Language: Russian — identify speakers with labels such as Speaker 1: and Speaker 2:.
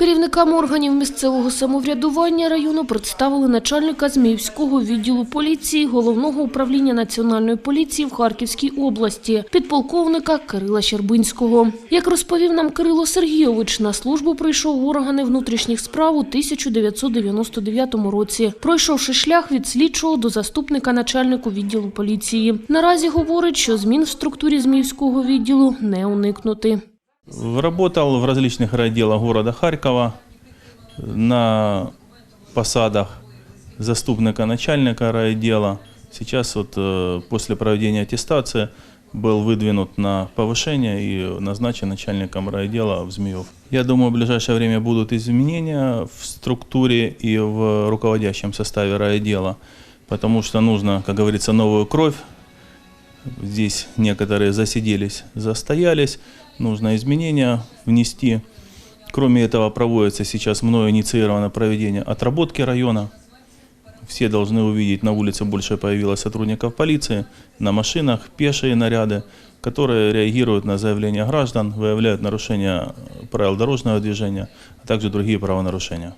Speaker 1: Керівникам органів місцевого самоврядування району представили начальника Зміївського відділу поліції Головного управління Національної поліції в Харківській області, підполковника Кирила Щербинського. Як розповів нам Кирило Сергійович, на службу прийшов в органи внутрішніх справ у 1999 році, пройшовши шлях від слідчого до заступника начальнику відділу поліції. Наразі говорить, що змін в структурі Зміївського відділу не уникнути.
Speaker 2: Работал в различных райотделах города Харькова на посадах заступника начальника райотдела. Сейчас вот э, после проведения аттестации был выдвинут на повышение и назначен начальником райотдела в Змеев. Я думаю, в ближайшее время будут изменения в структуре и в руководящем составе райотдела, потому что нужно, как говорится, новую кровь Здесь некоторые засиделись, застоялись. Нужно изменения внести. Кроме этого, проводится сейчас мною инициировано проведение отработки района. Все должны увидеть, на улице больше появилось сотрудников полиции, на машинах, пешие наряды, которые реагируют на заявления граждан, выявляют нарушения правил дорожного движения, а также другие правонарушения.